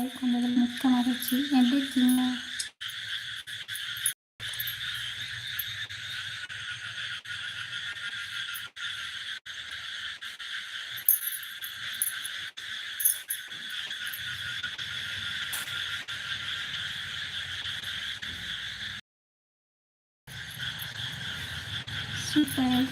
வாங்க வந்ததில் மிக்க மகிழ்ச்சி. எப்படி இருக்கீங்க சூப்பர்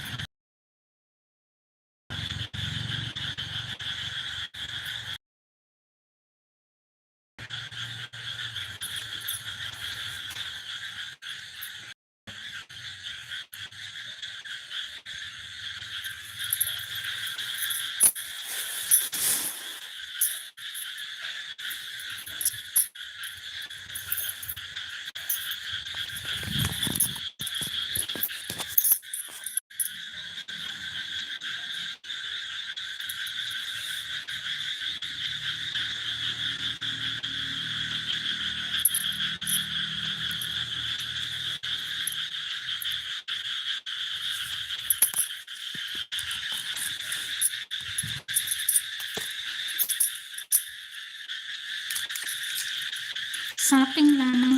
சாப்பிட்டீங்களா அண்ணா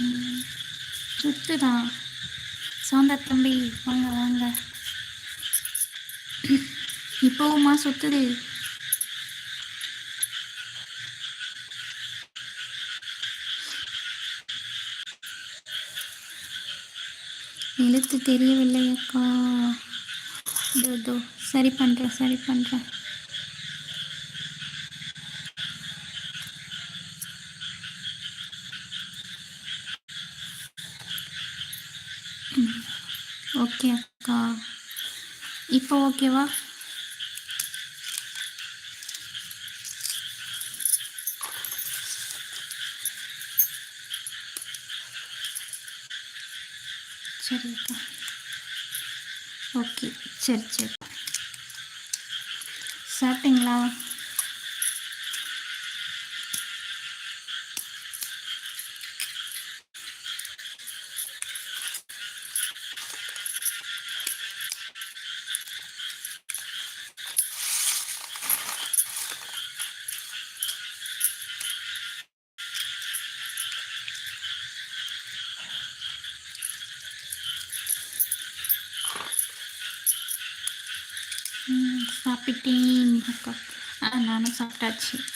ம், சுத்துதான் சாந்தா தம்பி வாங்க வாங்க. இப்போவுமா சுத்துது. எழுத்து தெரியவில்லை அக்கா. இதோ இதோ சரி பண்ணுறேன் சரி பண்ணுறேன் ஓகே அக்கா இப்போ ஓகேவா? சரி ஓகே சரி சரி. சாப்பிட்டீங்களா ம், சாப்பிட்டேன் அக்கா ஆ நானும்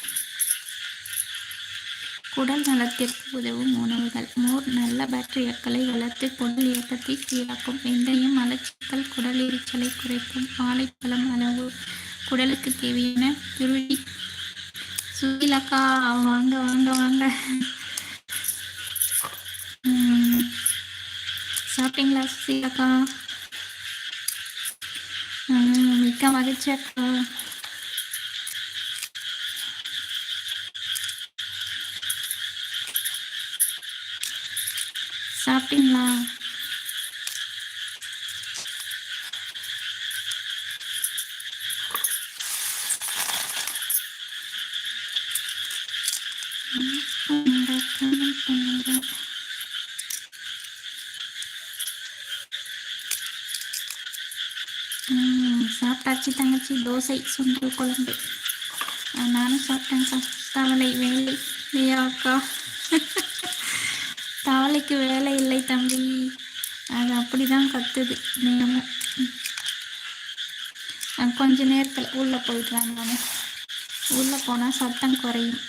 குடல் நலத்திற்கு உதவும் உணவுகள். மோர் நல்ல பாக்டீரியாக்களை வளர்த்து குடல் இயக்கத்தை சீராக்கும். வெந்தயம் மலச்சிக்கல் குடல் எரிச்சலை குறைக்கும். வாழைப்பழம் அளவு குடலுக்கு தேவையான துருவி. சுகிலக்கா வாங்க வாங்க வாங்க. சாப்பிட்டீங்களா சுசீலாக்கா மிக்க மகிழ்ச்சி அக்கா. சாப்பிட்டீங்களா? சாப்பிட்டாச்சு தங்கச்சி. தோசை சுண்டல் குழம்பு. நானும் நானும் சார். தவளை வேலை அக்கா வேலைக்கு வேலை இல்லை தம்பி. அது அப்படிதான் கத்துது நேரமும் கொஞ்ச நேரத்தில் உள்ளே போயிடுறேன் நான் உள்ளே போனால் சத்தம் குறையும்.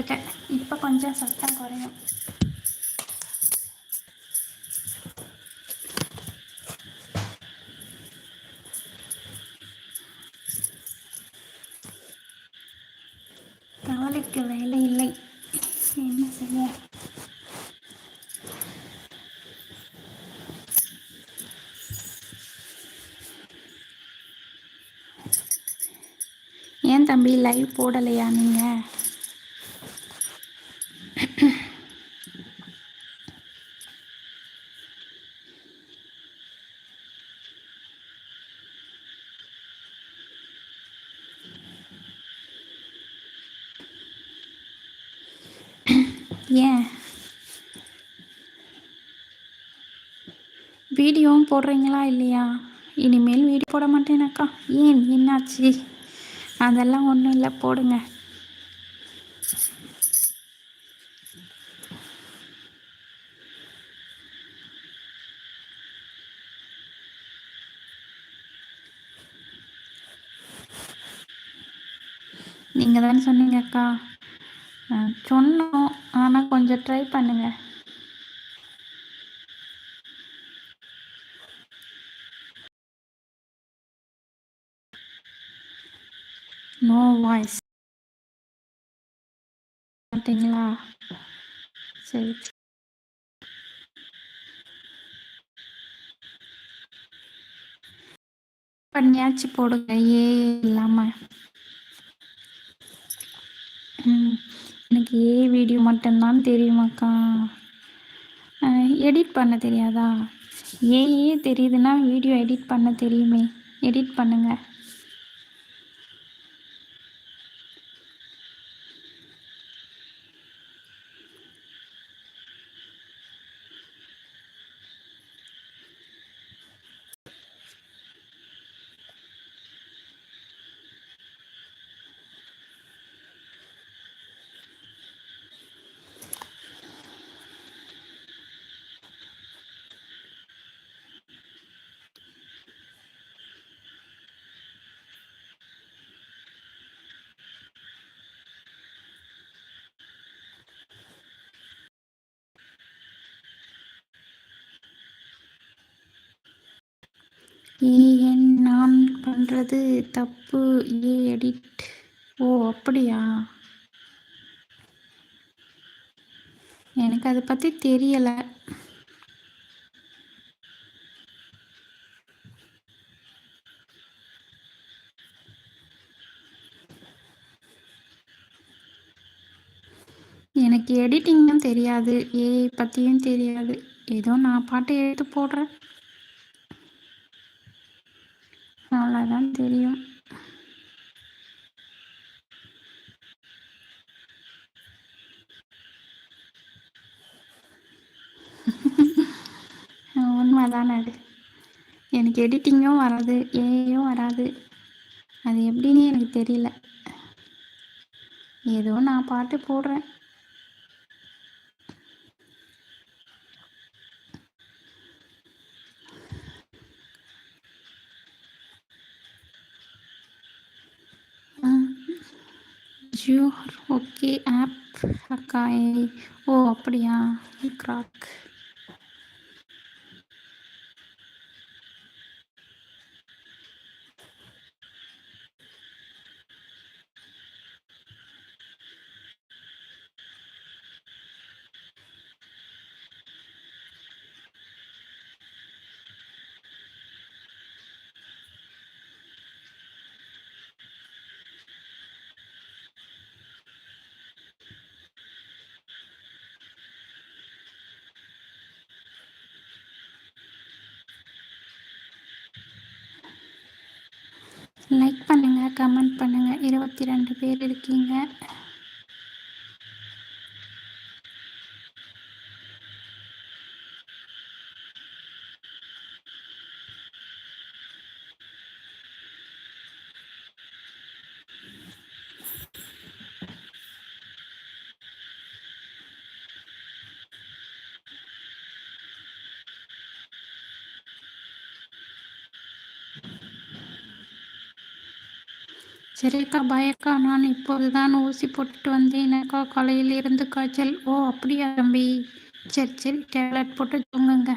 வந்துட்டேன் இப்போ கொஞ்சம் சத்தம் குறையும். கவலைக்கு வேலை இல்லை. என்ன செய்ய? ஏன் தம்பி லைவ் போடலையா நீங்கள் ஏன்? வீடியோவும் போடுறீங்களா இல்லையா? இனிமேல் வீடியோ போட மாட்டேனாக்கா. ஏன்? என்னாச்சு? அதெல்லாம் ஒன்றும் இல்லை. போடுங்க. நீங்கள் தானே சொன்னீங்கக்கா சொன்னோம். ஆனால் கொஞ்சம் ட்ரை பண்ணுங்கள் நோ வாய்ஸ் பார்த்தீங்களா சரி. பண்ணியாச்சு போடுங்க. ஏ இல்லாமல் எனக்கு ஏ வீடியோ மட்டும்தான் தெரியுமாக்கா எடிட் பண்ண தெரியாதா? ஏஏ தெரியுதுன்னா வீடியோ எடிட் பண்ண தெரியுமே. எடிட் பண்ணுங்கள் ஏன் நான் பண்ணுறது தப்பு ஏ எடிட் ஓ அப்படியா? எனக்கு அதை பற்றி தெரியலை. எனக்கு எடிட்டிங்கும் தெரியாது ஏ பற்றியும் தெரியாது. ஏதோ நான் பாட்டு எடுத்து போடுறேன். அவ்வளோதான் தெரியும். உண்மைதான் அது. எனக்கு எடிட்டிங்கும் வராது ஏயும் வராது. அது எப்படின்னு எனக்கு தெரியல. ஏதோ நான் பாட்டு போடுறேன். ஜியோர் ஓகே ஆப் அக்கா ஓ அப்படியா கிராக் லைக் பண்ணுங்கள் கமெண்ட் பண்ணுங்கள் இருபத்தி ரெண்டு பேர் இருக்கீங்க. சரி அக்கா நான் இப்போதுதான் ஊசி போட்டுட்டு வந்தேன். அக்கா காலையில் இருந்து காய்ச்சல். ஓ அப்படியா தம்பி. சரி சரி டேப்லெட் போட்டு தூங்குங்க.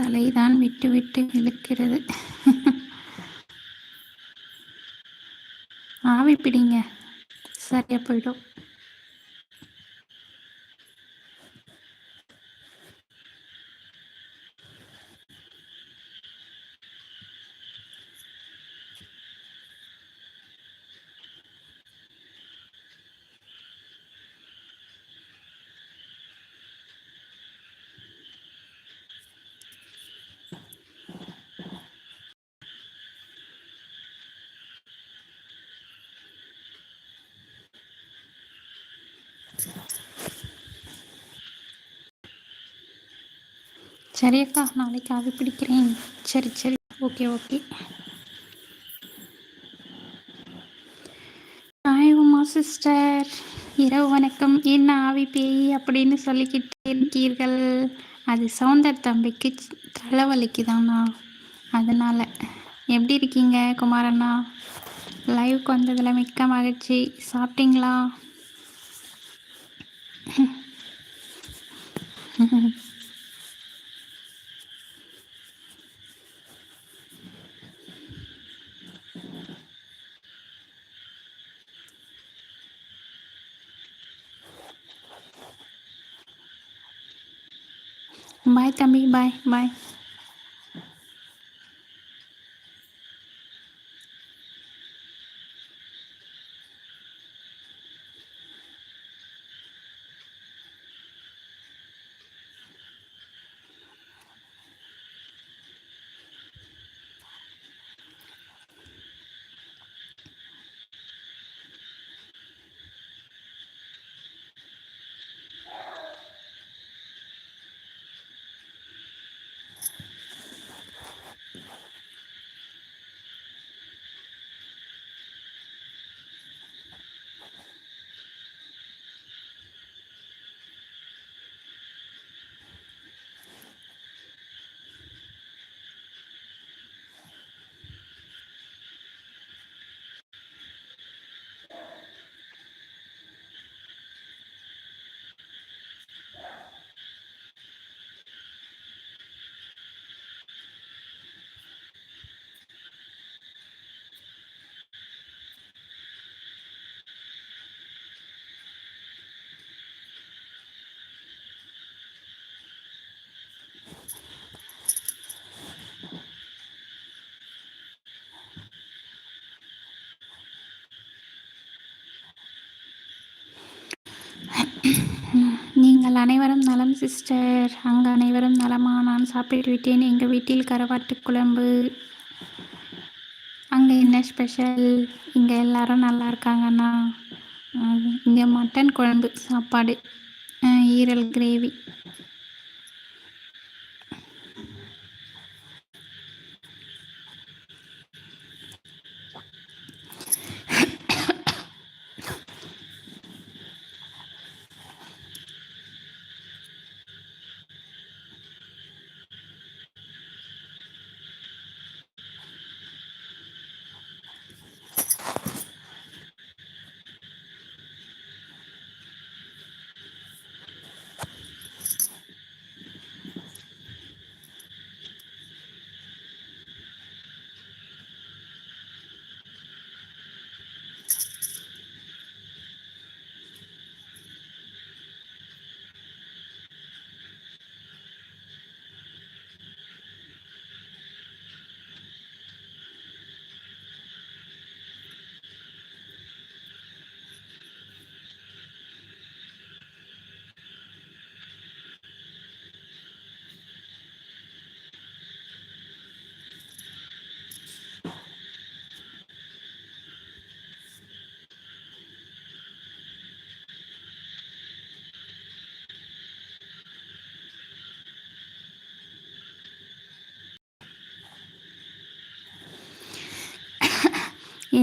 தலைதான் விட்டு விட்டு இழுக்கிறது. ஆவி பிடிங்க. சரியா போயிடும். சரி அக்கா நாளைக்கு ஆவி பிடிக்கிறேன். சரி சரி. Okay okay. Hi sister. இரவு வணக்கம். என்ன ஆவி பேய் அப்படின்னு சொல்லிக்கிட்டே இருக்கீர்கள்? அது சவுந்தர் தம்பிக்கு தலைவலிக்கு தானா அதனால். எப்படி இருக்கீங்க குமாரண்ணா? லைவுக்கு வந்ததில் மிக்க மகிழ்ச்சி. சாப்பிட்டீங்களா? பாய் தம்பி பாய் பாய் நீங்கள் அனைவரும் நலம் சிஸ்டர். அங்கே அனைவரும் நலமா நான் சாப்பிட்டு விட்டேன் எங்கள் வீட்டில் கரவாட்டு குழம்பு. அங்கே என்ன ஸ்பெஷல் இங்கே எல்லாரும் நல்லா இருக்காங்கண்ணா. இங்கே மட்டன் குழம்பு சாப்பாடு. ஈரல் கிரேவி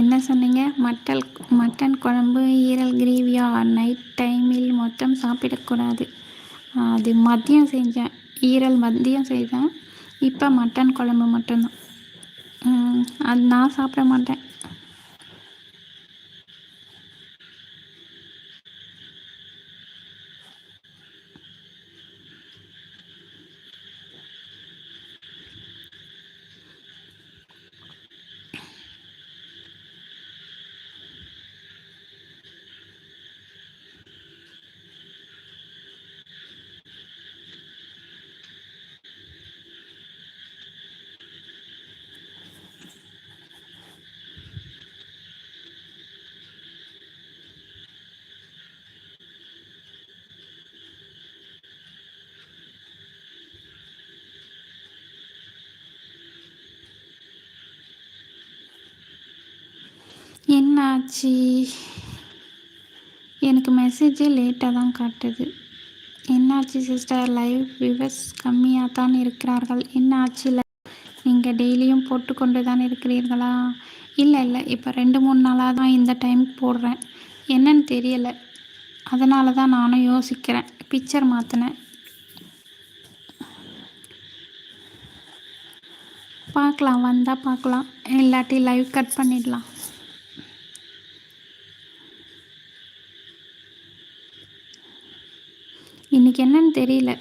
என்ன சொன்னீங்க? மட்டல் மட்டன் குழம்பு ஈரல் கிரேவியா? நைட் டைமில் மொத்தம் சாப்பிடக்கூடாது அது மதியம் செஞ்சேன். ஈரல் மதியம் செய்தேன். இப்போ மட்டன் குழம்பு மட்டும்தான். அது நான் சாப்பிட மாட்டேன். என்னாச்சு? எனக்கு மெசேஜே லேட்டாக தான் காட்டுது. என்னாச்சு சிஸ்டர் லைவ் விவர்ஸ் கம்மியாக தான் இருக்கிறார்கள். என்னாச்சு? நீங்கள் டெய்லியும் போட்டுக்கொண்டு தான் இருக்கிறீர்களா? இல்லை இல்லை. இப்போ ரெண்டு மூணு நாளாக தான் இந்த டைம் போடுறேன். என்னன்னு தெரியலை. அதனால தான் நானும் யோசிக்கிறேன். பிக்சர் மாற்றினேன் பார்க்கலாம். வந்தால் பார்க்கலாம். இல்லாட்டி லைவ் கட் பண்ணிடலாம் இன்றைக்கி என்னன்னு தெரியல.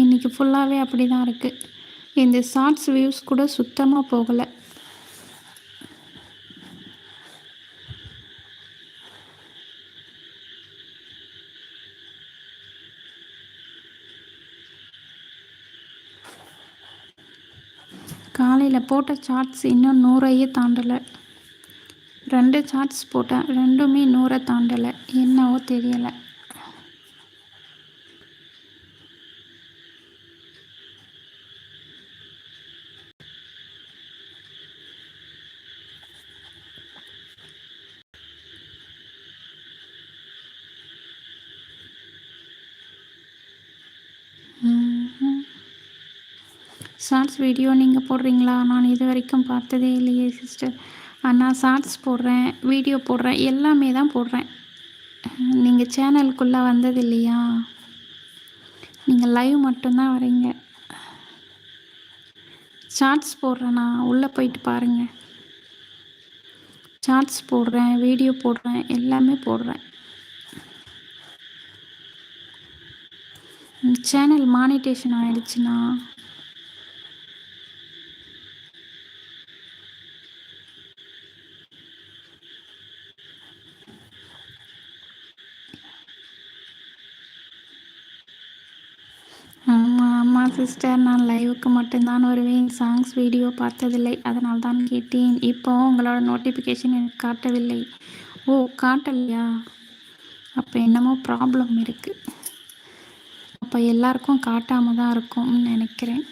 இன்றைக்கி ஃபுல்லாகவே அப்படி தான் இருக்குது இந்த ஷார்ட்ஸ் வியூஸ் கூட சுத்தமாக போகலை. காலையில் போட்ட சார்ட்ஸ் இன்னும் நூறையே தாண்டலை. ரெண்டு சார்ட்ஸ் போட்டேன். ரெண்டுமே நூறை தாண்டலை. என்னவோ தெரியலை. ஷார்ட்ஸ் வீடியோ நீங்கள் போடுறீங்களா? நான் இது வரைக்கும் பார்த்ததே இல்லையே சிஸ்டர் நான் ஷார்ட்ஸ் போடுறேன் வீடியோ போடுறேன் எல்லாமே தான் போடுறேன். நீங்கள் சேனலுக்குள்ளே வந்தது இல்லையா? நீங்கள் லைவ் மட்டும்தான் வரீங்க. ஷார்ட்ஸ் போடுறேண்ணா உள்ளே போயிட்டு பாருங்கள் ஷார்ட்ஸ் போடுறேன் வீடியோ போடுறேன் எல்லாமே போடுறேன். சேனல் மானிட்டேஷன் ஆயிடுச்சுன்னா சிஸ்டர் நான் லைவுக்கு மட்டும்தான் வருவேன். சாங்ஸ் வீடியோ பார்த்ததில்லை. அதனால் தான் கேட்டேன். இப்போ உங்களோட நோட்டிஃபிகேஷன் எனக்கு காட்டவில்லை. ஓ காட்டலையா? அப்போ என்னமோ ப்ராப்ளம் இருக்குது அப்போ எல்லாருக்கும் காட்டாமல் தான் இருக்கும்னு நினைக்கிறேன்.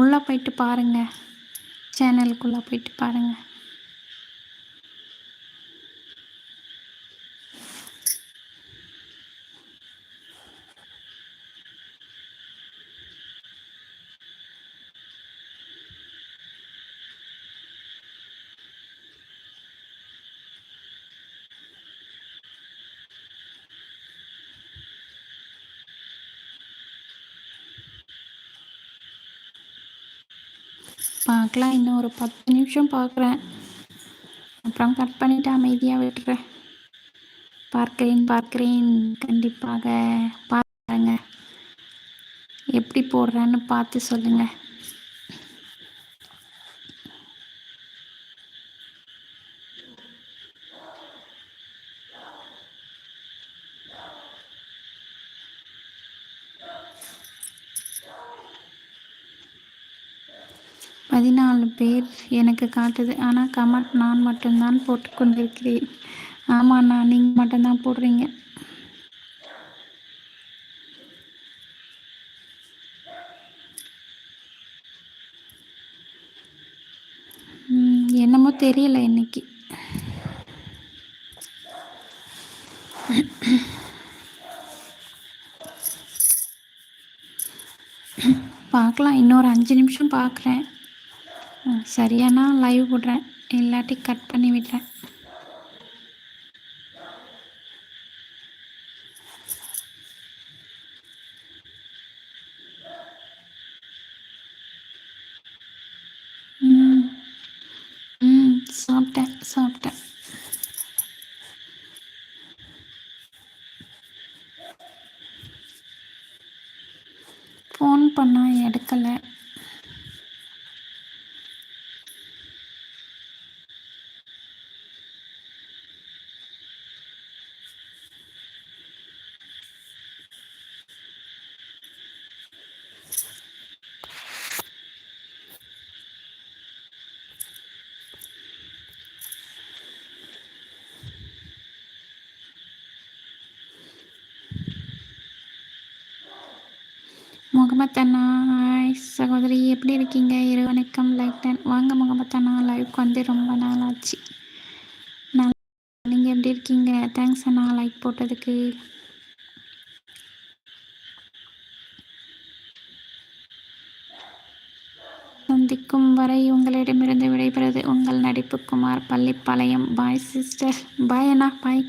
உள்ளே போயிட்டு பாருங்கள் சேனலுக்குள்ளே போயிட்டு பாருங்கள் பார்க்கலாம். இன்னும் ஒரு பத்து நிமிஷம் பார்க்குறேன். அப்புறம் கட் பண்ணிவிட்டு அமைதியாக விட்டுறேன். பார்க்கிறேன் பார்க்கிறேன். கண்டிப்பாக பாருங்க எப்படி போடுறேன்னு பார்த்து சொல்லுங்கள் பதினாலு பேர் எனக்கு காட்டுது. ஆனால் கமெண்ட் நான் மட்டும்தான் போட்டு கொண்டிருக்கிறேன் ஆமாண்ணா நீங்கள் மட்டும்தான் போடுறீங்க. என்னமோ தெரியல இன்னைக்கு. பார்க்கலாம் இன்னொரு அஞ்சு நிமிஷம் பார்க்குறேன். சரியானா லைவ் போடுறேன். இல்லாட்டி கட் பண்ணி விடுறேன் ம். ம் சாப்பிட்டேன் சாப்பிட்டேன். முகமத் அண்ணா சகோதரி எப்படி இருக்கீங்க? இரு வணக்கம் லைக் டென் வாங்க முகமத் அண்ணா லைவ்க்கு வந்து ரொம்ப நாள் ஆச்சு நீங்கள் எப்படி இருக்கீங்க? தேங்க்ஸ் அண்ணா லைக் போட்டதுக்கு. சந்திக்கும் வரை உங்களிடமிருந்து விடைபெறுவது உங்கள் நடிப்பு Kumar Pallipalayam. Bye sister bye அண்ணா. பாய்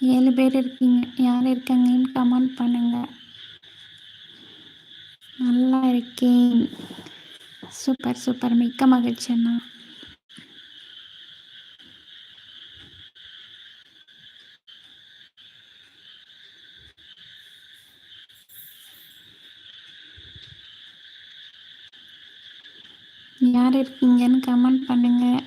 ஏழு பேர் இருக்கீங்க. யார் இருக்காங்கன்னு கமெண்ட் பண்ணுங்கள் நல்லா இருக்கேன். சூப்பர் சூப்பர் மிக்க மகிழ்ச்சி அண்ணா. யார் இருக்கீங்கன்னு கமெண்ட் பண்ணுங்கள்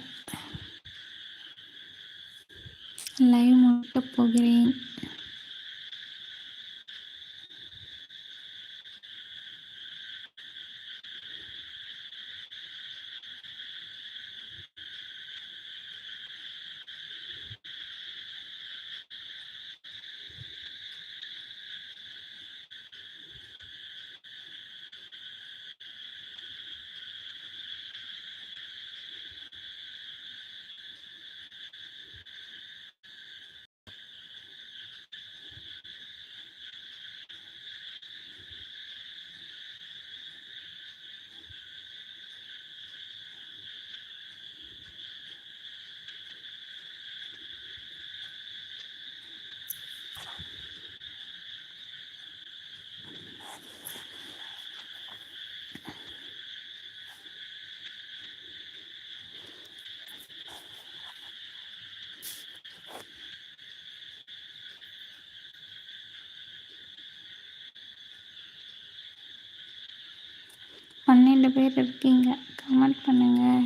பன்னெண்டு பேர் இருக்கீங்க. கமெண்ட் பண்ணுங்கள்